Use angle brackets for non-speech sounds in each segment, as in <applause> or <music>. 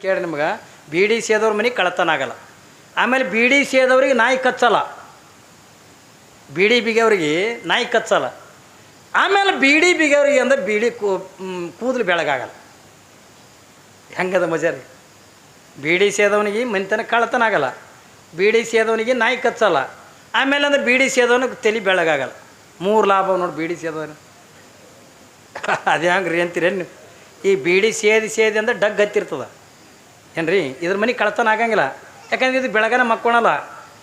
ಕೇಳಿ ನಿಮ್ಗೆ ಸಿ ಸೇದವ್ರ ಮನೆ ಕಳತನ ಆಗಲ್ಲ ಆಮೇಲೆ ಬೀಡಿ ಸೇದವ್ರಿಗೆ ನಾಯಿ ಕಚ್ಚಲ್ಲ ಬಿಗೆ ಅವರಿಗೆ ನಾಯಿ ಕಚ್ಚಲ್ಲ ಆಮೇಲೆ ಬೀಡಿ ಬಿಗಿಯವ್ರಿಗೆ ಅಂದ್ರೆ ಬೀಡಿ ಕೂ ಕೂದಲು ಬೆಳಗಾಗಲ್ಲ ಹೆಂಗದ ಮಜಾ ರೀ ಸಿ ಸೇದವನಿಗೆ ಮನೆತನ ಕಳತನ ಆಗಲ್ಲ ಬೀಡಿ ಸೇದವನಿಗೆ ನಾಯಿ ಕಚ್ಚಲ್ಲ ಆಮೇಲೆ ಅಂದ್ರೆ ಬೀಡಿ ಸೇದವನಿಗೆ ತಲೆ ಬೆಳಗಾಗಲ್ಲ ಮೂರು ಲಾಭ ನೋಡಿ ಬೀಡಿ ಸೇದವನು ಅದು ಹೆಂಗೆ ರೀ ಅಂತೀರೇನು? ಈ ಬೀಡಿ ಸೇದಿ ಸೇದಿ ಅಂದ್ರೆ ಡಗ್ ಹತ್ತಿರ್ತದ ಏನ್ರಿ? ಇದ್ರ ಮನೆ ಕಳ್ತನ ಆಗಂಗಿಲ್ಲ. ಯಾಕಂದ್ರೆ ಇದು ಬೆಳಗನ ಮಕ್ಕೊಳಲ್ಲ.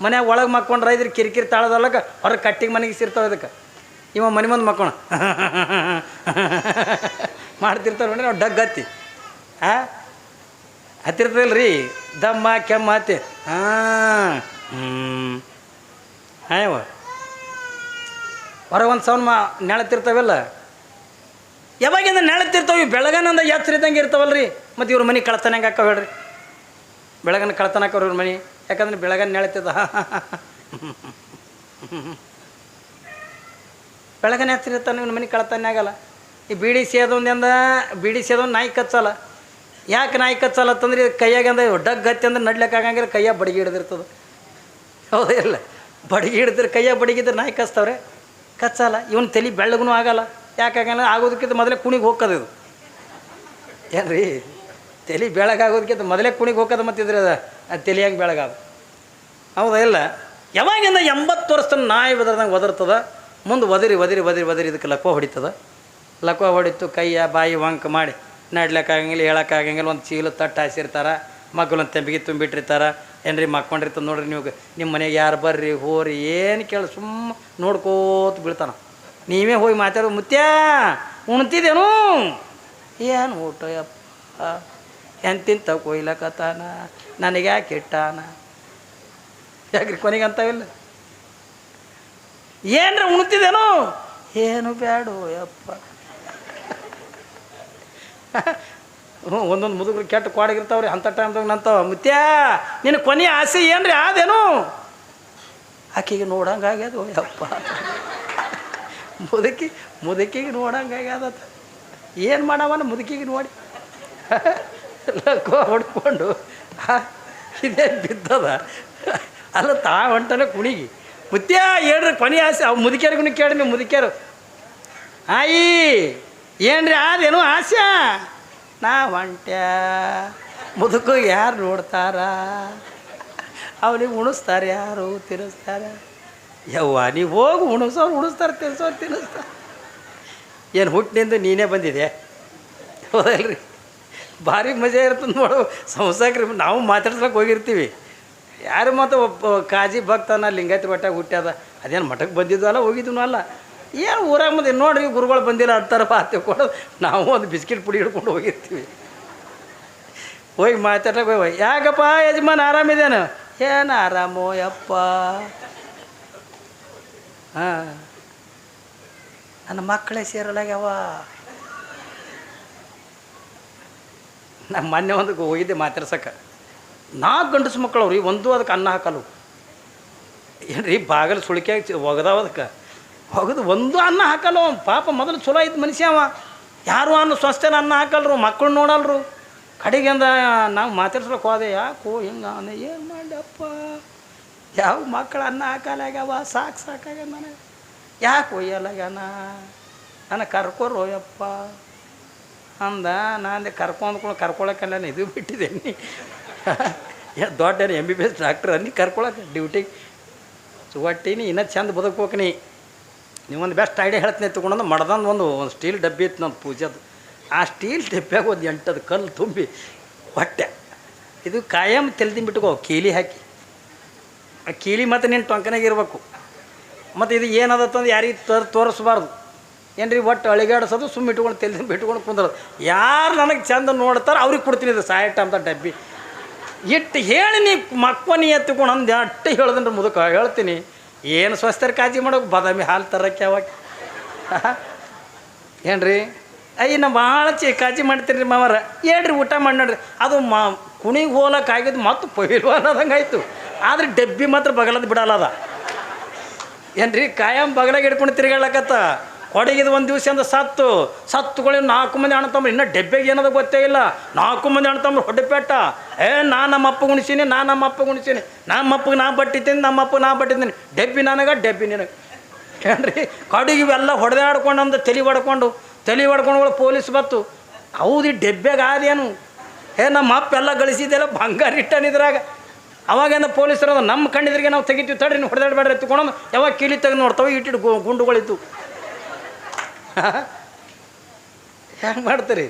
ಮನೆ ಒಳಗೆ ಮಕ್ಕೊಂಡ್ರೆ ಇದ್ರ ಕಿರಿಕಿರಿ ತಾಳದಲ್ಲಕ ಹೊರಗೆ ಕಟ್ಟಿಗೆ ಮನೆಗೆ ಸಿರ್ತಾವ ಇದಕ್ಕೆ. ಇವ ಮನೆ ಮುಂದೆ ಮಕ್ಕೋಣ <laughs> ಮಾಡ್ತಿರ್ತಾವೆ ನೋಡಿ ನಾವು ಡಗ್ ಹತ್ತಿ. ಹಾಂ ಹತ್ತಿರ್ತದಲ್ಲ ರೀ ದಮ್ಮ, ಕೆಮ್ಮ ಹತ್ತಿ. ಹಾಂ ಹಾಯವ ಹೊರಗೆ ಒಂದು ಸೌನ್ ಮಾ ನೆಳತಿರ್ತಾವಲ್ಲ. ಯಾವಾಗಿಂದ ನೆಳತಿರ್ತಾವೆ ಬೆಳಗನಂದ ಎಚ್ಚರ ಇದ್ದಂಗೆ ಇರ್ತಾವಲ್ರಿ. ಮತ್ತು ಇವ್ರ ಮನೆ ಕಳ್ತನ ಹೆಂಗೆ ಹಾಕವ ಹೇಳ್ರಿ. ಬೆಳಗನ ಕಳತನ ಹಾಕೋರು ಇವ್ರ ಮನೆ. ಯಾಕಂದ್ರೆ ಬೆಳಗನ ನೆಳತಿದ್ದ <laughs> ಬೆಳಗನ ಎಚ್ಚರ ಇರ್ತಾನೆ ಇವ್ನ ಮನೆ ಕಳ್ತನ ಆಗಲ್ಲ. ಈ ಬೀಡಿ ಸೇದೊಂದಿಂದ ಬೀಡಿ ಸೇದೊಂದು ನಾಯಿ ಕಚ್ಚಲ್ಲ. ಯಾಕೆ ನಾಯಿ ಕಚ್ಚಲ್ಲ ಅಂತಂದ್ರೆ ಕೈಯಾಗ ಡಗ್ ಗತ್ತಿ ಅಂದ್ರೆ ನಡ್ಲಿಕ್ಕೆ ಆಗಂಗಿಲ್ಲ, ಕೈಯಾಗ ಬಡಿಗೆ ಹಿಡ್ದಿರ್ತದೆ. ಹೌದಾ ಇಲ್ಲ. ಬಡಿಗೆ ಹಿಡಿದ್ರೆ ಕೈಯಾಗ ಬಡಿಗಿದ್ರೆ ನಾಯಿ ಕಚ್ತಾವ್ರೆ. ಕಚ್ಚಲ್ಲ. ಇವನು ತಲೆ ಬೆಳ್ಳಗೂ ಆಗಲ್ಲ. ಯಾಕಾಗಲ್ಲ ಆಗೋದಕ್ಕಿಂತ ಮೊದಲೇ ಕುಣಿಗೆ ಹೋಗೋದು ಇದು ಏನು ರೀ ತಲೆ ಬೆಳಗಾಗೋದಕ್ಕಿಂತ ಮೊದಲೇ ಕುಣಿಗೆ ಹೋಗೋದು ಮತ್ತಿದ್ರೆ ಅದು ಅದು ತಲೆ ಬೆಳಗಾದ. ಹೌದಾ ಇಲ್ಲ? ಯಾವಾಗಿಂದ ಎಂಬತ್ತು ವರ್ಷದ ನಾಯಿ ಒದರ್ದಂಗೆ ಒದರ್ತದ? ಮುಂದೆ ಒದರಿ ಒದರಿ ಒದರಿ ಒದರಿ ಇದಕ್ಕೆ ಲಕ್ವ ಹೊಡಿತದ? ಲಕ್ವ ಹೊಡಿತು ಕೈಯ, ಬಾಯಿ, ವಂಕ ಮಾಡಿ ನಡ್ಲಕ್ಕಾಗಂಗಿಲ್ಲ, ಹೇಳೋಕ್ಕಾಗಂಗಿಲ್ಲ, ಒಂದು ಚೀಲ ತಟ್ಟು ಹಾಸಿರ್ತಾರ ಮಕ್ಕಳೊಂದು ತೆಂಬಿಗೆ ತುಂಬಿಟ್ಟಿರ್ತಾರ, ಏನ್ರಿ ಮಕ್ಕೊಂಡಿರ್ತದೆ ನೋಡ್ರಿ ನೀವು ನಿಮ್ಮ ಮನೆಗೆ ಯಾರು ಬರ್ರಿ, ಹೋರಿ, ಏನು ಕೇಳಿ ಸುಮ್ಮ ನೋಡ್ಕೋತ ಬೀಳ್ತಾನ. ನೀವೇ ಹೋಗಿ ಮಾತಾಡೋ ಮುತ್ಯ ಉಣ್ತಿದ್ದೇನು ಏನು ಊಟ ಯಪ್ಪ? ಎಂತಿಂತ ಕೊಯ್ಲಕತ್ತಾನ? ನನಗೆ ಯಾಕೆ ಇಟ್ಟಾನ ಯಾಕ್ರಿ ಕೊನೆಗೆ ಅಂತಾವಿಲ್ಲ ಏನ್ರ ಉಣ್ತಿದ್ದೇನು ಏನು ಬ್ಯಾಡು ಯಪ್ಪ? ಹ್ಞೂ ಒಂದೊಂದು ಮುದುಗರು ಕೆಟ್ಟ ಕ್ವಾಡಗಿರ್ತಾವ್ರಿ, ಅಂಥ ಟೈಮ್ದಾಗ ನಂತಾವ. ಮುತ್ಯ ನಿನ್ನ ಕೊನೆಯ ಆಸೆ ಏನ್ರಿ, ಆದೇನು? ಆಕೆಗೆ ನೋಡಂಗಾಗ್ಯದು ಯಪ್ಪ? ಮುದುಕಿ, ಮುದುಕಿಗೆ ನೋಡಂಗೆ ಆಗ್ಯದ ಏನು ಮಾಡವನ ಮುದುಕಿಗೆ ನೋಡಿ. ಲಕ್ಕ ಹೊಡ್ಕೊಂಡು ಇದೇ ಬಿದ್ದದ. ಅಲ್ಲ, ತಾ ಹೊಂಟನ ಕುಣಿಗಿ. ಮುತ್ಯ, ಹೇಳ್ರಿ, ಕೊನೆ ಆಸೆ. ಅವು ಮುದುಕಿಯರ್ಗುನು ಕೇಳಿ ನೀವು ಮುದುಕಿಯರು. ಆಯಿ, ಏನ್ರಿ, ಅದೇನು ಆಸೆ ನಾ ಹೊಂಟ್ಯ. ಮುದುಕು ಯಾರು ನೋಡ್ತಾರ? ಅವನಿಗೆ ಉಣಿಸ್ತಾರೆ, ಯಾರು ತಿನ್ನಿಸ್ತಾರೆ ಯವ್ವ, ನೀವು ಹೋಗಿ ಉಣಿಸೋರು ಉಣಿಸ್ತಾರೆ, ತಿನ್ಸೋರು ತಿನ್ನಿಸ್ತಾರೆ ಏನು ಹುಟ್ಟಿನಿಂದ ನೀನೇ ಬಂದಿದೆ ಹೌದಲ್ರಿ. ಭಾರಿ ಮಜಾ ಇರ್ತದೆ ನೋಡು. ಸಂಸಾಕ್ರಿ, ನಾವು ಮಾತಾಡ್ಸ್ಲಕ್ಕೆ ಹೋಗಿರ್ತೀವಿ. ಯಾರು ಮತ್ತು ಒಬ್ಬ ಕಾಜಿ ಭಕ್ತನ ಲಿಂಗಾಯತಿ ಮಠ ಹುಟ್ಟ್ಯದ ಅದೇನು ಮಠಕ್ಕೆ ಬಂದಿದ್ವಲ್ಲ ಹೋಗಿದ್ವು ಅಲ್ಲ. ಏನು ಊರಾಗ ಮುಂದೆ ನೋಡ್ರಿ ಗುರುಗಳು ಬಂದಿಲ್ಲ ಅಂತಾರ ಬಾತಿ ಕೊಡೋದು ನಾವು ಒಂದು ಬಿಸ್ಕಿಟ್ ಪುಡಿ ಹಿಡ್ಕೊಂಡು ಹೋಗಿರ್ತೀವಿ. ಹೋಗಿ ಮಾತಾಡ್ಲಕ್ಕೆ ಹೋಗಿ ಯಾಕಪ್ಪ ಯಜಮಾನ್ ಆರಾಮಿದೇನು? ಏನು ಆರಾಮೋ ಯಪ್ಪ. ಹಾಂ. ನನ್ನ ಮಕ್ಕಳೇ ಸೇರಲಾಗ್ಯಾವ ನಮ್ಮ ಮೊನ್ನೆ ಒಂದು ಹೋಗಿದ್ದೆ ಮಾತಾಡ್ಸಕ್ಕೆ ನಾಲ್ಕು ಗಂಡಸು ಮಕ್ಕಳು ಅವ್ರಿ ಒಂದು ಅದಕ್ಕೆ ಅನ್ನ ಹಾಕಲು. ಏನ್ರಿ, ಬಾಗಲು ಸುಳಿಕೆ ಒಗದಾವ ಅದಕ್ಕೆ. ಒಗದು ಒಂದು ಅನ್ನ ಹಾಕಲ್ಲ ಪಾಪ ಮೊದಲು ಚಲೋ ಐತೆ ಮನುಷ್ಯ ಅವ. ಯಾರು ಅನ್ನ ಸ್ವಸ್ಥನ ಅನ್ನ ಹಾಕಲ್ರು, ಮಕ್ಕಳು ನೋಡಲ್ರು. ಕಡೆಗೆ ಅಂದ ನಾವು ಮಾತಾಡ್ಸ್ಲಕ್ಕೆ ಹೋದೆ, ಯಾಕೋ ಹಿಂಗೆ ಏನು ಮಾಡ್ಯಪ್ಪ ಯಾವ ಮಕ್ಕಳು ಅನ್ನ ಹಾಕಲಾಗ್ಯಾವ? ಸಾಕು ಸಾಕಾಗ ನನಗೆ. ಯಾಕೆ ಒಯ್ಯಲಾಗ್ಯಾನ? ಕರ್ಕೊರು ಯಪ್ಪ ಅಂದ, ನಾನು ಕರ್ಕೊಂಡ್ಕೊಂಡು ಕರ್ಕೊಳಕ್ಕಲ್ಲ ಇದು ಬಿಟ್ಟಿದ್ದೇನೆ. ದೊಡ್ಡ M B B S doctor ಅನ್ನಿ ಕರ್ಕೊಳಕ್ಕೆ ಡ್ಯೂಟಿಗೆ ಒಟ್ಟಿನಿ, ಇನ್ನೂ ಚಂದ ಬದುಕ್ಬೇಕು ನೀ. ನೀವೊಂದು ಬೆಸ್ಟ್ ಐಡಿಯಾ ಹೇಳ್ತೀನಿ ತೊಗೊಂಡು ಮಡ್ದಂದು ಒಂದು ಒಂದು ಸ್ಟೀಲ್ ಡಬ್ಬಿ ಇತ್ತು ನನ್ನ ಪೂಜೆದು ಆ ಸ್ಟೀಲ್ ಡಬ್ಬಿಯಾಗ ಒಂದು ಎಂಟದು ಕಲ್ಲು ತುಂಬಿ ಹೊಟ್ಟೆ. ಇದು ಕಾಯಂ ತೆಲ್ದಿನ ಬಿಟ್ಕೋ, ಕೀಲಿ ಹಾಕಿ. ಆ ಕೀಲಿ ಮತ್ತು ನಿನ್ನ ಟೊಂಕನಾಗ ಇರಬೇಕು. ಮತ್ತು ಇದು ಏನದತ್ತಂದು ಯಾರಿಗೆ ತರ್ ತೋರಿಸ್ಬಾರ್ದು. ಏನ್ರಿ ಒಟ್ಟು ಅಳಿಗಾಡಿಸೋದು ಸುಮ್ಮ ಇಟ್ಕೊಂಡು ತೆಲ್ದು ಬಿಟ್ಕೊಂಡು ಕುಂದ್ರದು. ಯಾರು ನನಗೆ ಚಂದ ನೋಡ್ತಾರೆ ಅವ್ರಿಗೆ ಕೊಡ್ತೀನಿ ಇದು ಸಾಯಟ ಅಂತ ಡಬ್ಬಿ. ಇಟ್ಟು ಹೇಳಿ ನೀ ಮಕ್ಕನಿ ಎತ್ತಿಕೊಂಡು ಅಂದು ಅಟ್ಟು ಹೇಳ್ದನ್ರಿ ಮುದುಕ. ಹೇಳ್ತೀನಿ. ಏನು ಸ್ವಸ್ಥರ ಕಾಜಿ ಮಾಡೋಕೆ, ಬಾದಾಮಿ ಹಾಲು ತರಕ್ಕೆ ಯಾವಾಗ? ರೀ ಅಯ್ಯ, ನಾ ಭಾಳ ಚಿ ಕಾಜಿ ಮಾಡ್ತೀನಿ ರೀ ಮಾವರ. ಹೇಳ್ರಿ ಊಟ ಮಾಡಿ ನೋಡ್ರಿ. ಅದು ಮಾ ಕುಣಿಗೆ ಹೋಲಕ್ಕೆ ಆಗಿದ್ದು ಮತ್ತು ಪೈಲು ಅನ್ನೋದಂಗೆ ಆಯಿತು. ಆದ್ರೆ ಡಬ್ಬಿ ಮಾತ್ರ ಬಗಲದ ಬಿಡಲ್ಲದ ಏನ್ರಿ, ಕಾಯಂ ಬಗಲಾಗ ಹಿಡ್ಕೊಂಡು ತಿರುಗಾಡ್ಲಕತ್ತ? ಕೊಡಗಿದ ಒಂದು ದಿವಸ ಅಂದ್ರೆ ಸತ್ತು. ಸತ್ತುಗಳು ನಾಲ್ಕು ಮಂದಿ ಅಣ್ಣ ತಮ್ಮ ಇನ್ನೂ ಡೆಬ್ಬೆಗೆ ಏನದ ಗೊತ್ತೇ ಇಲ್ಲ. ನಾಲ್ಕು ಮಂದಿ ಅಣ್ಣ ತಮ್ಮ ಹೊಡೆಪೇಟ ಏ, ನಾ ನಮ್ಮ ಅಪ್ಪ ಗುಣಿಸೀನಿ, ನಾ ನಮ್ಮ ಅಪ್ಪ ಗುಣಿಸೀನಿ. ನಮ್ಮ ಅಪ್ಪಗೆ ನಾ ಬಟ್ಟಿದ್ದೀನಿ ನಮ್ಮ ಅಪ್ಪ ನಾ ಬಟ್ಟಿದ್ದೀನಿ ಡೆಬ್ಬಿ ನನಗೆ, ಡೆಬ್ಬಿ ನಿನಗೆ. ಏನ್ರಿ, ಕಡಿಗೆ ಇವೆಲ್ಲ ಹೊಡೆದಾಡ್ಕೊಂಡು ಅಂದ ತಲೆ ಹೊಡ್ಕೊಂಡು ತಲೆ ಹೊಡ್ಕೊಂಡು ಪೊಲೀಸ್ ಬತ್ತು. ಹೌದು, ಈ ಡೆಬ್ಬೆಗೆ ಆದೇನು ಏ ನಮ್ಮ ಅಪ್ಪ ಎಲ್ಲ ಗಳಿಸಿದ್ದೆಲ್ಲ ಬಂಗಾರ ಇಟ್ಟನಿದ್ರಾಗ ಅವಾಗೇನ ಪೊಲೀಸರು ಅದು ನಮ್ಮ ಕಣ್ಣಿದ್ರಿಗೆ ನಾವು ತೆಗಿತೀವಿ, ತಡ್ರಿ ನೀವು ಹೊಡೆದಾಡಬೇಡ್ರಿ ಎತ್ಕೊಂಡು ಯಾವಾಗ ಕೀಲಿ ತೆಗೆದು ನೋಡ್ತಾವೆ, ಇಟ್ಟಿಟ್ಟು ಗು ಗುಂಡುಗಳಿತ್ತು ಹೆಂಗೆ ಮಾಡ್ತೀರಿ?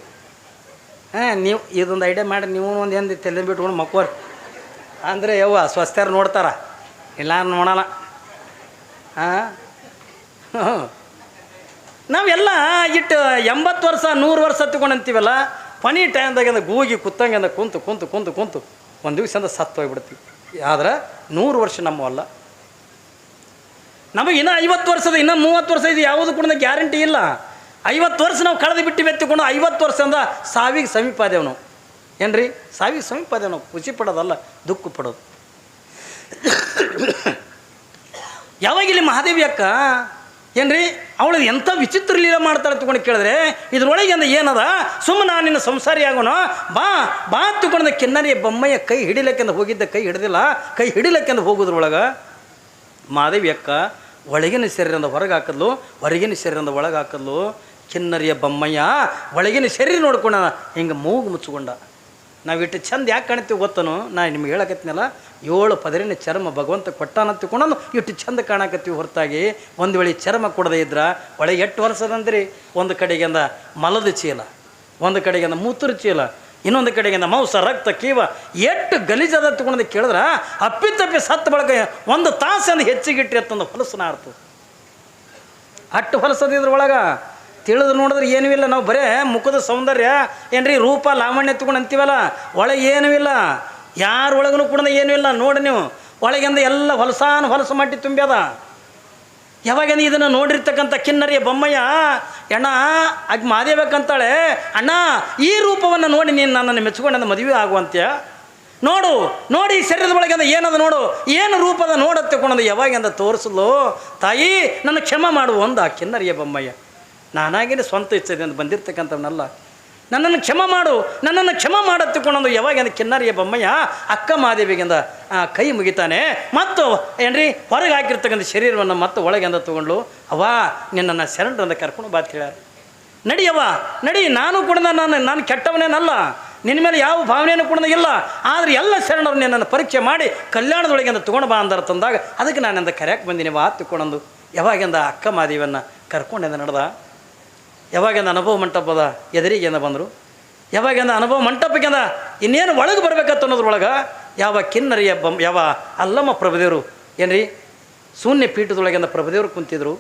ಹಾಂ, ನೀವು ಇದೊಂದು ಐಡಿಯಾ ಮಾಡಿ, ನೀವು ಒಂದು ಏನು ತಲೆ ಬಿಟ್ಕೊಂಡು ಮಕ್ಕೋರಿ. ಅಂದರೆ ಯವ್ವ ಸ್ವಸ್ಥರು ನೋಡ್ತಾರ. ಇಲ್ಲ ನೋಡೋಣ ಹಾಂ? ನಾವೆಲ್ಲ ಇಟ್ಟು ಎಂಬತ್ತು ವರ್ಷ, ನೂರು ವರ್ಷ ಹತ್ಕೊಂಡು ಅಂತೀವಲ್ಲ ಟೈಮ್ದಾಗ ಗೂಗಿ ಕುತ್ತಂಗಿಂದ ಕುಂತು ಕುಂತು ಕುಂತು ಕುಂತು, ಒಂದು ದಿವಸದಿಂದ ಸತ್ತು ಹೋಗ್ಬಿಡ್ತೀವಿ ಆದ್ರೆ ನೂರು ವರ್ಷ ನಮ್ಮವಲ್ಲ ನಮಗೆ ಇನ್ನೂ ಐವತ್ತು ವರ್ಷದ ಇನ್ನೂ ಮೂವತ್ತು ವರ್ಷ ಇದು ಯಾವುದು ಕೂಡ ಗ್ಯಾರಂಟಿ ಇಲ್ಲ. ಐವತ್ತು ವರ್ಷ ನಾವು ಕಳೆದು ಬಿಟ್ಟು ಬೆತ್ತಿಕೊಂಡು ಐವತ್ತು ವರ್ಷದಿಂದ ಸಾವಿಗೆ ಸಮೀಪ ಆದೇವು ನಾವು. ಏನ್ರಿ? ಸಾವಿಗೆ ಸಮೀಪ ಆದೇವು ನಾವು. ಖುಷಿ ಪಡೋದಲ್ಲ, ದುಃಖ ಪಡೋದು. ಯಾವಾಗ ಇಲ್ಲಿ ಮಹಾದೇವಿ ಅಕ್ಕ? ಏನ್ರಿ? ಅವಳು ಎಂಥ ವಿಚಿತ್ರ ಲೀಲ ಮಾಡ್ತಾಳೆ ತಗೊಂಡು ಕೇಳಿದ್ರೆ, ಇದ್ರೊಳಗೆ ಅಂದ ಏನದ? ಸುಮ್ಮ ನಾನು ನಿನ್ನ ಸಂಸಾರಿ ಆಗೋಣ. ಬಾ ಬಾ ತಗೊಂಡ ಕಿನ್ನರಿ ಬೊಮ್ಮಯ್ಯ ಕೈ ಹಿಡಿಲಕ್ಕೆಂದು ಹೋಗಿದ್ದ ಕೈ ಹಿಡಿದಿಲ್ಲ. ಕೈ ಹಿಡಿಲಕ್ಕೆಂದು ಹೋಗೋದ್ರೊಳಗೆ ಮಾದೇವಿ ಅಕ್ಕ, ಒಳಗಿನ ಶರೀರದ ಹೊರಗೆ ಹಾಕದ್ಲು, ಹೊರಗಿನ ಶರೀರದ ಒಳಗೆ ಹಾಕದ್ಲು, ಕಿನ್ನರಿಯ ಬೊಮ್ಮಯ್ಯ ಒಳಗಿನ ಶರೀರ ನೋಡ್ಕೊಂಡ ಹಿಂಗೆ ಮೂಗು ಮುಚ್ಕೊಂಡ ನಾವು ಇಟ್ಟು ಚಂದ ಯಾಕೆ ಕಾಣ್ತೀವಿ ಗೊತ್ತನು? ನಾ ನಿಮ್ಗೆ ಹೇಳಕತ್ತಿನಲ್ಲ ಏಳು ಪದರಿನ ಚರ್ಮ ಭಗವಂತ ಕೊಟ್ಟಾನ ತಿಳ್ಕೊಂಡು ಇಟ್ಟು ಚಂದ ಕಾಣಕತ್ತೀವಿ ಹೊರತಾಗಿ. ಒಂದು ವೇಳೆ ಚರ್ಮ ಕೊಡದೇ ಇದ್ರೆ, ಒಳಗೆ ಎಷ್ಟು ವರ್ಷದಂದ್ರಿ? ಒಂದು ಕಡೆಗಿಂದ ಮಲದ ಚೀಲ, ಒಂದು ಕಡೆಗಿಂದ ಮೂತ್ರ ಚೀಲ, ಇನ್ನೊಂದು ಕಡೆಗಿಂದ ಮಾಂಸ, ರಕ್ತ, ಕೀವ ಎಷ್ಟು ಗಲೀಜದ ತಗೊಂಡು ಕೇಳಿದ್ರೆ ಅಪ್ಪಿತಪ್ಪಿ ಸತ್ತ ಬಳಕ ಒಂದು ತಾಸಂದು ಹೆಚ್ಚಿಗೆ ಅಂತಂದು ಹೊಲಸನ ಆಡ್ತು ಅಟ್ಟು ಹೊಲಸದಿದ್ರ ಇದ್ರೊಳಗೆ ತಿಳಿದು ನೋಡಿದ್ರೆ ಏನೂ ಇಲ್ಲ. ನಾವು ಬರೇ ಮುಖದ ಸೌಂದರ್ಯ, ಏನ್ರಿ, ರೂಪ, ಲಾವಣ್ಯ ತಗೊಂಡು ಅಂತೀವಲ್ಲ? ಒಳಗೆ ಏನೂ ಇಲ್ಲ. ಯಾರ ಒಳಗೂ ಕೂಡ ಏನೂ ಇಲ್ಲ. ನೋಡಿ ನೀವು, ಒಳಗಿಂದ ಎಲ್ಲ ಹೊಲಸಾನ ಹೊಲಸು ಮಟ್ಟಿ ತುಂಬ್ಯದ. ಯಾವಾಗಿಂದ ಇದನ್ನು ನೋಡಿರ್ತಕ್ಕಂಥ ಕಿನ್ನರಿಯ ಬೊಮ್ಮಯ್ಯ, ಅಣ್ಣ ಅಗ್ ಮಾದೇಬೇಕಂತಾಳೆ ಅಣ್ಣ, ಈ ರೂಪವನ್ನು ನೋಡಿ ನೀನು ನನ್ನನ್ನು ಮೆಚ್ಕೊಂಡ ಮದುವೆ ಆಗುವಂತೆ ನೋಡು, ನೋಡಿ ಶರೀರದ ಒಳಗಿಂದ ಏನದ ನೋಡು? ಏನು ರೂಪದ ನೋಡತ್ತೆ ಕೊಂಡು ಯಾವಾಗಿಂದ ತೋರಿಸಲು? ತಾಯಿ, ನನ್ನ ಕ್ಷಮ ಮಾಡು ಆ ಕಿನ್ನರಿಯ ಬೊಮ್ಮಯ್ಯ. ನಾನಾಗಿನೇ ಸ್ವಂತ ಇಚ್ಛೆದಿಂದ ಬಂದಿರ್ತಕ್ಕಂಥವನ್ನಲ್ಲ ನನ್ನನ್ನು ಕ್ಷಮ ಮಾಡು, ನನ್ನನ್ನು ಕ್ಷಮ ಮಾಡತ್ತಿಕೊಂಡು ಯಾವಾಗ ಕಿನ್ನರಿಯ ಬೊಮ್ಮಯ್ಯ, ಅಕ್ಕ ಮಾದೇವಿಗಿಂದ ಕೈ ಮುಗಿತಾನೆ. ಮತ್ತು ಏನ್ರಿ, ಹೊರಗೆ ಹಾಕಿರ್ತಕ್ಕಂಥ ಶರೀರವನ್ನು ಮತ್ತೆ ಒಳಗೆಂದ ತಗೊಂಡು ಅವ್ವ, ನಿನ್ನನ್ನು ಶರಣರಿಂದ ಕರ್ಕೊಂಡು ಬಾ ಅಂತ ಹೇಳ್ಯಾರ. ನಡಿಯವ್ವ ನಡಿ, ನಾನು ಕೂಡ ನಾನು ನಾನು ಕೆಟ್ಟವನೇನಲ್ಲ. ನಿನ್ನ ಮೇಲೆ ಯಾವ ಭಾವನೆಯನ್ನು ಕೂಡ ಇಲ್ಲ. ಆದರೆ ಎಲ್ಲ ಶರಣರು ನಿನ್ನನ್ನು ಪರೀಕ್ಷೆ ಮಾಡಿ ಕಲ್ಯಾಣದೊಳಗಿಂದ ತೊಗೊಂಡು ಬಾ ಅಂದಾರ ತಂದಾಗ, ಅದಕ್ಕೆ ನಾನಿಂದ ಕರೆಯಕ್ಕೆ ಬಂದೀನಿ, ವಾ ತಿಳ್ಕೊಂಡು ಯಾವಾಗಿಂದ ಅಕ್ಕ ಮಾದೇವಿಯನ್ನು ಕರ್ಕೊಂಡಿಂದ ನಡೆದ? ಯಾವಾಗಿಂದ ಅನುಭವ ಮಂಟಪದ ಎದುರಿಗೆಂದ ಬಂದರು, ಯಾವಾಗಿಂದ ಅನುಭವ ಮಂಟಪಕ್ಕೆಂದ ಇನ್ನೇನು ಒಳಗೆ ಬರಬೇಕತ್ತ ಅನ್ನೋದ್ರೊಳಗೆ ಯಾವ ಕಿನ್ನರಿಯ ಬಂ, ಯಾವ ಅಲ್ಲಮ್ಮ ಪ್ರಭುದೇವರು, ಏನ್ರಿ, ಶೂನ್ಯ ಪೀಠದೊಳಗಿಂದ ಪ್ರಭುದೇವರು ಕುಂತಿದ್ರು.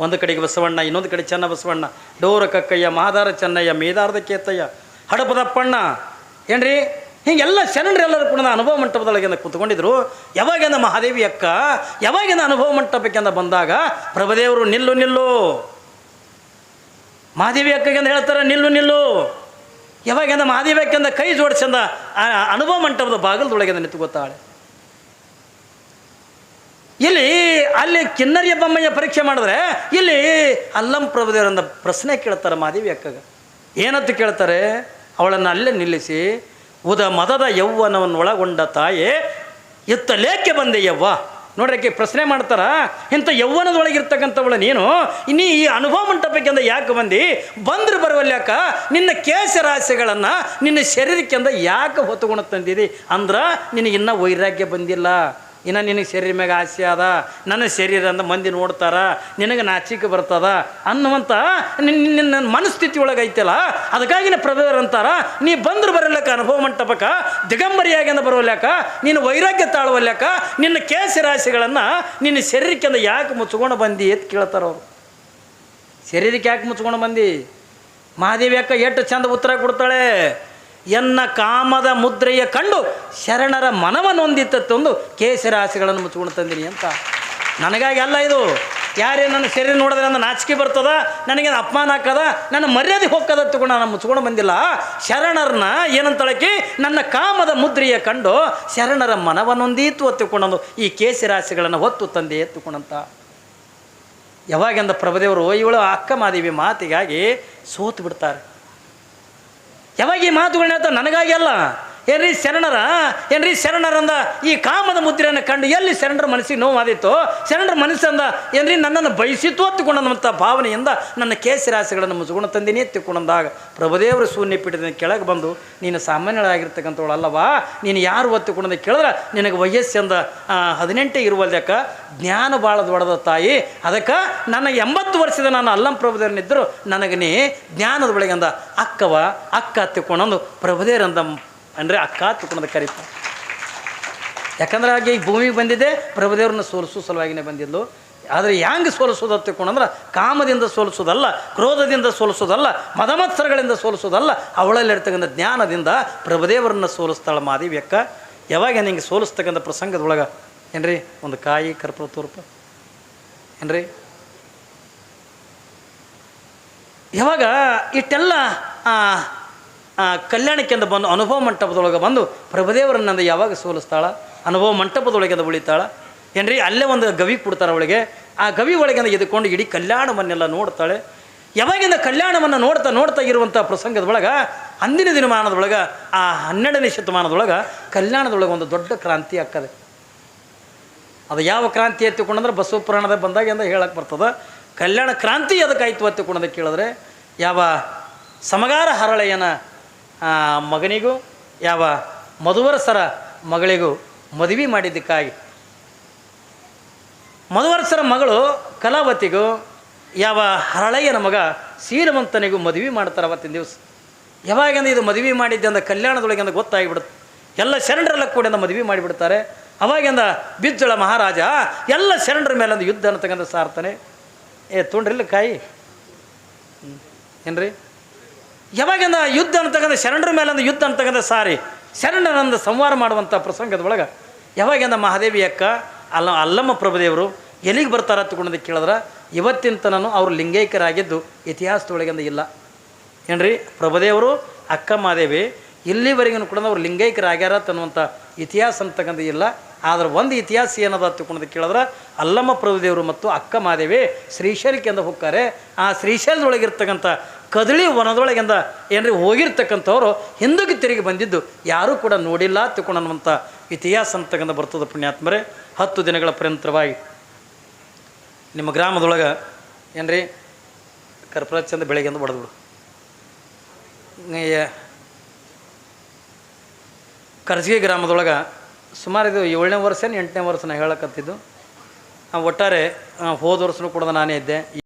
ಒಂದು ಕಡೆಗೆ ಬಸವಣ್ಣ, ಇನ್ನೊಂದು ಕಡೆ ಚೆನ್ನ ಬಸವಣ್ಣ, ಡೋರ ಕಕ್ಕಯ್ಯ, ಮಾದಾರ ಚೆನ್ನಯ್ಯ, ಮೇದಾರದ ಕೇತಯ್ಯ ಹಡಪದಪ್ಪಣ್ಣ ಏನ್ರಿ, ಹೀಗೆಲ್ಲ ಶರಣರೆಲ್ಲರೂ ಕೂಡ ಅನುಭವ ಮಂಟಪದೊಳಗಿಂದ ಕೂತ್ಕೊಂಡಿದ್ರು. ಯಾವಾಗಿಂದ ಮಹಾದೇವಿ ಅಕ್ಕ ಯಾವಾಗಿಂದ ಅನುಭವ ಮಂಟಪಕ್ಕಿಂದ ಬಂದಾಗ ಪ್ರಭುದೇವರು ನಿಲ್ಲು ನಿಲ್ಲು. ಮಹಾದೇವಿ ಅಕ್ಕಗೆ ಹೇಳ್ತಾರೆ, ನಿಲ್ಲು ನಿಲ್ಲು. ಯಾವಾಗಿಂದ ಮಾದೇವಿ ಅಕ್ಕಂದ ಕೈ ಜೋಡಿಸಂದ ಅನುಭವ ಮಂಟಪದ ಬಾಗಿಲದೊಳಗೆ ನಿಂತು ಗೊತ್ತಾಳೆ. ಇಲ್ಲಿ ಅಲ್ಲಿ ಕಿನ್ನರಿಯ ಬೊಮ್ಮಯ್ಯ ಪರೀಕ್ಷೆ ಮಾಡಿದ್ರೆ ಇಲ್ಲಿ ಅಲ್ಲಂ ಪ್ರಭುದೇವರಂದ ಪ್ರಶ್ನೆ ಕೇಳ್ತಾರೆ ಮಾದೇವಿ ಅಕ್ಕಗ. ಏನಂತ ಕೇಳ್ತಾರೆ, ಅವಳನ್ನು ಅಲ್ಲೇ ನಿಲ್ಲಿಸಿ, ಉದ ಮದದ ಯೌವನವನ್ನು ಒಳಗೊಂಡ ತಾಯೇ, ಇತ್ತ ಲೇಖೆ ಬಂದೆ ಯವ್ವ ನೋಡ್ರಿ ಪ್ರಶ್ನೆ ಮಾಡ್ತಾರ, ಇಂಥ ಯೌವನದೊಳಗಿರ್ತಕ್ಕಂಥವಳು ನೀನು? ನೀ ಈ ಅನುಭವ ಮಂಟಪಕ್ಕಿಂದ ಯಾಕೆ ಬಂದು? ಬಂದ್ರೆ ಬರುವಲ್ಯಾಕ ನಿನ್ನ ಕೇಶ ರಾಶಿಗಳನ್ನು ನಿನ್ನ ಶರೀರಕ್ಕಿಂದ ಯಾಕೆ ಹೊತ್ತುಕೊಂಡು ತಂದಿದಿ? ಅಂದ್ರೆ ನಿನಗಿನ್ನೂ ವೈರಾಗ್ಯ ಬಂದಿಲ್ಲ. ಇನ್ನು ನಿನಗೆ ಶರೀರ ಮ್ಯಾಗ ಆಸೆ ಅದ. ನನ್ನ ಶರೀರ ಅಂದ ಮಂದಿ ನೋಡ್ತಾರ. ನಿನಗೆ ನಾಚಿಕೆ ಬರ್ತದ ಅನ್ನುವಂಥ ನಿನ್ನ ನಿನ್ನ ಮನಸ್ಥಿತಿ ಒಳಗೆ ಐತಲ್ಲ, ಅದಕ್ಕಾಗಿ ನಾ ಪ್ರಭೇದರು ಅಂತಾರ. ನೀ ಬಂದ್ರೆ ಬರಲಕ್ಕ ಅನುಭವ ಮಂಟಪಕ್ಕ ದಿಗಂಬರಿಯಾಗಿ ಅಂದ ಬರೋಲ್ಯಾಕ ನೀನು ವೈರಾಗ್ಯ ತಾಳುವಲ್ಯಾಕ, ನಿನ್ನ ಕೇಸ ರಾಶಿಗಳನ್ನು ನಿನ್ನ ಶರೀರಕ್ಕಿಂದ ಯಾಕೆ ಮುಚ್ಕೊಂಡು ಬಂದಿ ಅಂತ ಕೇಳ್ತಾರ ಅವರು. ಶರೀರಕ್ಕೆ ಯಾಕೆ ಮುಚ್ಕೊಂಡು ಬಂದಿ? ಮಹಾದೇವಿ ಅಕ್ಕ ಎಷ್ಟು ಚಂದ ಉತ್ತರ ಕೊಡ್ತಾಳೆ. ಎನ್ನ ಕಾಮದ ಮುದ್ರೆಯ ಕಂಡು ಶರಣರ ಮನವನ್ನೊಂದಿತ್ತೊಂದು ನೊಂದಿತ್ತೊಂದು ಆಸೆಗಳನ್ನು ಮುಚ್ಕೊಂಡು ತಂದಿನಿ ಅಂತ. ನನಗಾಗಿ ಅಲ್ಲ ಇದು. ಯಾರೇ ನನ್ನ ಶರೀರ ನೋಡಿದ್ರೆ ನನ್ನ ನಾಚಿಕೆ ಬರ್ತದ, ನನಗೆ ಅಪಮಾನ ಹಾಕದ ನನ್ನ ಮರ್ಯಾದೆ ಹೋಗ್ಕದ ತಗೊಂಡು ನಾನು ಮುಚ್ಕೊಂಡು ಬಂದಿಲ್ಲ. ಶರಣರನ್ನ ಏನಂತಳಕಿ? ನನ್ನ ಕಾಮದ ಮುದ್ರೆಯ ಕಂಡು ಶರಣರ ಮನವನ್ನೊಂದೀತು ಹೊತ್ತುಕೊಂಡು ಈ ಕೇಸರಾಶಿಗಳನ್ನು ಹೊತ್ತು ತಂದೆ ಎತ್ತುಕೊಂಡಂತ ಯಾವಾಗಿಂದ ಪ್ರಭದೇವರು ಇವಳು ಅಕ್ಕ ಮಾದೇವಿ ಮಾತಿಗಾಗಿ ಸೋತು ಬಿಡ್ತಾರೆ. ಯಾವಾಗ ಈ ಮಾತುಗಳನ್ನ ಹೇಳ್ತಾ ನನಗಾಗಿ ಅಲ್ಲ. ಏನ್ರಿ ಶರಣರ? ಏನ್ರಿ ಶರಣರಂದ ಈ ಕಾಮದ ಮುದ್ರೆಯನ್ನು ಕಂಡು ಎಲ್ಲಿ ಶರಣರ ಮನಸ್ಸಿಗೆ ನೋವಾದಿತ್ತು ಶರಣರ ಮನಸ್ಸಂದ ಏನ್ರಿ ನನ್ನನ್ನು ಬಯಸಿತು ಅತ್ತುಕೊಂಡಂಥ ಭಾವನೆಯಿಂದ ನನ್ನ ಕೇಸರಾಸೆಗಳನ್ನು ಮುಸುಗುಣ ತಂದಿನಿ ಎತ್ತಿಕೊಂಡಂದಾಗ ಪ್ರಭುದೇವರು ಶೂನ್ಯ ಪೀಠದಿಂದ ಕೆಳಗೆ ಬಂದು, ನೀನು ಸಾಮಾನ್ಯಳಾಗಿರ್ತಕ್ಕಂಥವಳು ಅಲ್ಲವಾ? ನೀನು ಯಾರು ಒತ್ತಿಕೊಂಡಂತ ಕೇಳಿದ್ರೆ ನಿನಗೆ ವಯಸ್ಸಿಂದ ಹದಿನೆಂಟು ಇರುವಲ್ದಕ್ಕ ಜ್ಞಾನ ಭಾಳ ದೊಡ್ಡದ ತಾಯಿ. ಅದಕ್ಕೆ ನನ್ನ ಎಂಬತ್ತು ವರ್ಷದ ನಾನು ಅಲ್ಲಂ ಪ್ರಭುದೇವನಿದ್ದರು ನನಗೆ ನೀ ಜ್ಞಾನದ ಬೆಳಗಿಂದ ಅಕ್ಕವ, ಅಕ್ಕ ಹತ್ತಿಕೊಂಡಂದು ಪ್ರಭುದೇವರಂದ ಅಂದರೆ ಅಕ್ಕ ಹತ್ತಿಕೊಂಡಂದು ಕರೀತಾರೆ ಯಾಕಂದ್ರೆ ಹಾಗೆ ಈ ಭೂಮಿಗೆ ಬಂದಿದೆ ಪ್ರಭುದೇವ್ರನ್ನ ಸೋಲಿಸೋ ಸಲುವಾಗಿನೇ ಬಂದಿದ್ದು ಆದರೆ ಹ್ಯಾಂಗೆ ಸೋಲಿಸೋದು ತಿಳ್ಕೊಂಡಂದ್ರೆ ಕಾಮದಿಂದ ಸೋಲಿಸೋದಲ್ಲ ಕ್ರೋಧದಿಂದ ಸೋಲಿಸೋದಲ್ಲ ಮದಮತ್ಸರಗಳಿಂದ ಸೋಲಿಸೋದಲ್ಲ ಅವಳಲ್ಲಿರ್ತಕ್ಕಂಥ ಜ್ಞಾನದಿಂದ ಪ್ರಭುದೇವರನ್ನ ಸೋಲಿಸ್ತಾಳೆ ಮಾದೇವಿ ಅಕ್ಕ. ಯಾವಾಗ ನಿಂಗೆ ಸೋಲಿಸ್ತಕ್ಕಂಥ ಪ್ರಸಂಗದೊಳಗೆ? ಏನ್ರಿ? ಒಂದು ಕಾಯಿ ಕರ್ಪೂರ ತೋರ್ಪ. ಏನ್ರಿ? ಯಾವಾಗ ಆ, ಕಲ್ಯಾಣಕ್ಕೆಂದು ಬಂದು ಅನುಭವ ಮಂಟಪದೊಳಗೆ ಬಂದು ಪ್ರಭುದೇವರನ್ನಂದು ಯಾವಾಗ ಸೋಲಿಸ್ತಾಳ? ಅನುಭವ ಮಂಟಪದೊಳಗೆ ಉಳಿತಾಳ? ಏನ್ರಿ, ಅಲ್ಲೇ ಒಂದು ಗವಿ ಕೊಡ್ತಾರೆ ಅವಳಿಗೆ. ಆ ಗವಿ ಒಳಗಿಂದ ಎದ್ಕೊಂಡು ಇಡೀ ಕಲ್ಯಾಣವನ್ನೆಲ್ಲ ನೋಡ್ತಾಳೆ. ಯಾವಾಗಿಂದ ಕಲ್ಯಾಣವನ್ನು ನೋಡ್ತಾ ನೋಡ್ತಾ ಇರುವಂಥ ಪ್ರಸಂಗದೊಳಗೆ ಅಂದಿನ ದಿನಮಾನದೊಳಗೆ ಆ ಹನ್ನೆರಡನೇ ಶತಮಾನದೊಳಗೆ ಕಲ್ಯಾಣದೊಳಗೆ ಒಂದು ದೊಡ್ಡ ಕ್ರಾಂತಿ ಆಗ್ತದೆ. ಅದು ಯಾವ ಕ್ರಾಂತಿ ಎತ್ತಿಕೊಂಡಂದ್ರೆ ಬಸವ ಪುರಾಣದ ಬಂದಾಗ ಎಂದು ಹೇಳಕ್ಕೆ ಬರ್ತದೆ? ಕಲ್ಯಾಣ ಕ್ರಾಂತಿ ಅದಕ್ಕಾಯ್ತು ಎತ್ತಿಕೊಂಡದ ಕೇಳಿದ್ರೆ, ಯಾವ ಸಮಗಾರ ಹರಳೆಯನ ಮಗನಿಗೂ, ಯಾವ ಮಧುವರಸರ ಮಗಳಿಗೂ ಮದುವೆ ಮಾಡಿದ್ದಕ್ಕಾಗಿ. ಮಧುವರಸರ ಮಗಳು ಕಲಾವತಿಗೂ, ಯಾವ ಹರಳೆಯನ ಮಗ ಸೀರವಂತನಿಗೂ ಮದುವೆ ಮಾಡ್ತಾರೆ ಅವತ್ತಿನ ದಿವಸ. ಯಾವಾಗಂದ್ರೆ ಇದು ಮದುವೆ ಮಾಡಿದ್ದೆ ಅಂದ ಕಲ್ಯಾಣದೊಳಗೆ ಅಂದ ಗೊತ್ತಾಗಿಬಿಡುತ್ತೆ. ಎಲ್ಲ ಶರಣರೆಲ್ಲ ಕೂಡ ಮದುವೆ ಮಾಡಿಬಿಡ್ತಾರೆ. ಅವಾಗಿಂದ ಬಿಜ್ಜಳ ಮಹಾರಾಜ, ಎಲ್ಲ ಶರಣರ ಮೇಲೆ ಅಂದ ಯುದ್ಧ ಅಂತಕ್ಕಂಥ ಸಾರ್ತಾನೆ ಏ ತುಂಡ್ರಿಲ್ಲ ಕಾಯಿ. ಏನ್ರಿ? ಯಾವಾಗಿಂದ ಯುದ್ಧ ಅಂತಕ್ಕಂಥ ಶರಣರ ಮೇಲೆ ಒಂದು ಯುದ್ಧ ಅಂತಕ್ಕಂಥ ಸಾರಿ ಶರಣರಂದು ಸಂವಾರ ಮಾಡುವಂಥ ಪ್ರಸಂಗದ ಒಳಗೆ ಯಾವಾಗಿಂದ ಮಹಾದೇವಿ ಅಕ್ಕ, ಅಲ್ಲ, ಅಲ್ಲಮ್ಮ ಪ್ರಭುದೇವರು ಎಲ್ಲಿಗೆ ಬರ್ತಾರ ತಗೊಂಡು ಕೇಳಿದ್ರೆ ಇವತ್ತಿನ ತನೂ ಅವರು ಲಿಂಗೈಕ್ಯರಾಗಿದ್ದು ಇತಿಹಾಸದೊಳಗಿಂದ ಇಲ್ಲ. ಏನ್ರಿ? ಪ್ರಭುದೇವರು, ಅಕ್ಕ ಮಹಾದೇವಿ ಇಲ್ಲಿವರೆಗೂ ಕೂಡ ಅವ್ರು ಲಿಂಗೈಕ್ಯರಾಗ್ಯಾರ ತನ್ನುವಂಥ ಇತಿಹಾಸ ಅಂತಕ್ಕಂಥ ಇಲ್ಲ. ಆದ್ರೆ ಒಂದು ಇತಿಹಾಸ ಏನದ ತಿಳ್ಕೊಂಡು ಕೇಳಿದ್ರೆ, ಅಲ್ಲಮ್ಮ ಪ್ರಭುದೇವರು ಮತ್ತು ಅಕ್ಕ ಮಾದೇವಿ ಶ್ರೀಶೈಲಕ್ಕೆ ಎಂದು ಹೋಗ್ತಾರೆ. ಆ ಶ್ರೀಶೈಲದೊಳಗಿರ್ತಕ್ಕಂಥ ಕದಳಿ ವನದೊಳಗಿಂದ ಏನ್ರಿ ಹೋಗಿರ್ತಕ್ಕಂಥವ್ರು ಹಿಂದಕ್ಕೆ ತಿರುಗಿ ಬಂದಿದ್ದು, ಯಾರೂ ಕೂಡ ನೋಡಿಲ್ಲ ತಿಳ್ಕೊಂಡನ್ನುವಂಥ ಇತಿಹಾಸ ಅಂತಕ್ಕಂಥ ಬರ್ತದೆ ಪುಣ್ಯಾತ್ಮರೇ. ಹತ್ತು ದಿನಗಳ ಪರ್ಯಂತರವಾಗಿ ನಿಮ್ಮ ಗ್ರಾಮದೊಳಗೆ ಏನ್ರಿ ಕರ್ಪೂರ ಚಂದ ಬೆಳಗ್ಗೆಂದು ಬಡದ್ಬಿಡು ಕರ್ಜಿಗೆ ಗ್ರಾಮದೊಳಗೆ ಸುಮಾರು ಇದು ಏಳನೇ ವರ್ಷ ಎಂಟನೇ ವರ್ಷ ನಾ ಹೇಳಕತ್ತಿದ್ದು. ಒಟ್ಟಾರೆ ಹೋದ ವರ್ಷನೂ ಕೂಡ ನಾನೇ ಇದ್ದೆ.